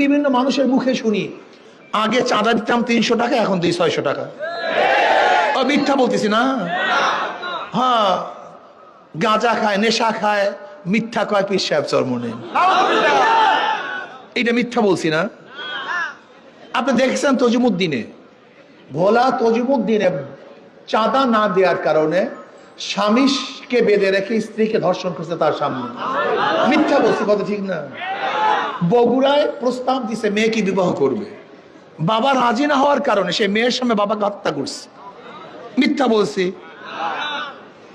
বিভিন্ন মানুষের মুখে শুনি, আগে চাঁদা দিতাম তিনশো টাকা, এখন দিই ছয়শো টাকা। মিথ্যা বলতেছি না? হ্যাঁ গাঁজা খায়, নেশা খায়, মিথ্যা কয় পীর সাহেব চরমনে। এটা মিথ্যা বলছি না? আপনি দেখেছেন তজিমুদ্দিনে? ভোলা তজিমুদ্দিনে চাঁদা না দেওয়ার কারণে স্বামীকে বেঁধে রেখে স্ত্রীকে ধর্ষণ করছে তার সামনে। মিথ্যা বলছি, কথা ঠিক না? বগুড়ায় প্রস্তাব দিছে মেয়েকে বিবাহ করবে? বাবা রাজি না হওয়ার কারণে সে মেয়ের সামনে বাবাকে হত্যা করছে। মিথ্যা বলছি।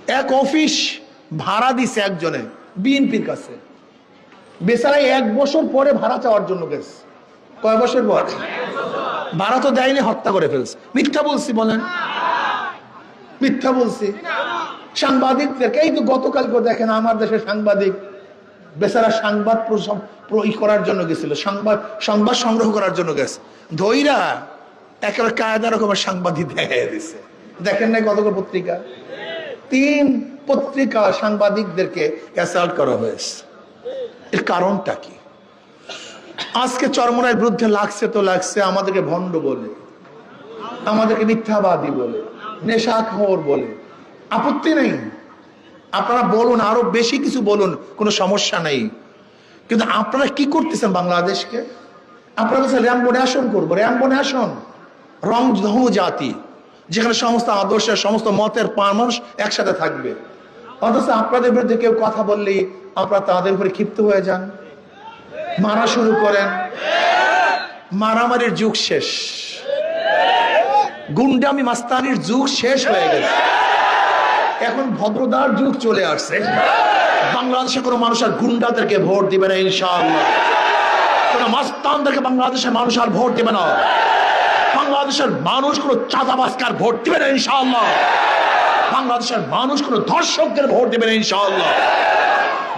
এক অফিস ভাড়া দিছে একজনে, বিএনপির কাছে। বেচারাই এক বছর পরে ভাড়া চাওয়ার জন্য গেছে। কয় বছর পর? ভাড়া তো দেয়নি, হত্যা করে ফেলছে। মিথ্যা বলছি বলেন। মিথ্যা বলছি। সাংবাদিকদেরকে, এই তো গতকাল করে দেখেন, আমার দেশের সাংবাদিক বেচারা সংবাদ করার জন্য গেছিল, সংবাদ সংবাদ সংগ্রহ করার জন্য গেছে। ধৈরা একেবারে কায়দা রকমের সাংবাদিক দেখা দিছে। দেখেন না গতকাল পত্রিকা? তিন পত্রিকা সাংবাদিকদেরকে অ্যাসাল্ট করা হয়েছে। এর কারণটা কি? আজকে চরমনার বিরুদ্ধে লাগছে তো লাগছে, আমাদেরকে ভণ্ড বলে, আমাদেরকে মিথ্যাবাদী বলে, নেশাখোর বলে। আপত্তি নেই। আপনারা বলুন, আরও বেশি কিছু বলুন, কোনো সমস্যা নেই। কিন্তু আপনারা কি করতেছেন বাংলাদেশকে? আপনারা বলছেন র্যাম্বো আসন করব, র্যাম্বো আসন রং ধনু জাতি, যেখানে সমস্ত আদর্শের, সমস্ত মতের মানুষ একসাথে থাকবে। অথচ আপনাদের বিরুদ্ধে কেউ কথা বললেই আপনারা তাদের উপরে ক্ষিপ্ত হয়ে যান। মারা শুরু করেন। মারামারির যুগ শেষ। গুন্ডামি মাস্তানির যুগ শেষ হয়ে গেছে। এখন ভদ্রতার যুগ চলে আসছে। বাংলাদেশে কোনো মানুষ আর গুন্ডাদেরকে ভোট দিবে না, ইনশাআল্লাহ। কোনো মাস্তানদেরকে বাংলাদেশের মানুষ আর ভোট দিবে না। বাংলাদেশের মানুষ কোনো চাঁদাবাজকার ভোট দিবে না, ইনশাআল্লাহ। বাংলাদেশের মানুষ কোনো ধর্ষকদের ভোট দিবে না, ইনশাআল্লাহ।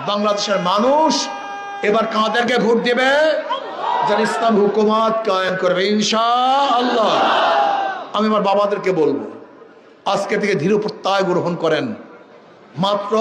বাংলাদেশের মানুষ এবার কাঁদেরকে ভোট দেবে? যারা ইসলাম হুকুমাত কায়েম করবে, ইনশাআল্লাহ। আমি আমার বাবাদেরকে বলব, আজকে থেকে ধীর প্রত্যয় গ্রহণ করেন। মাত্র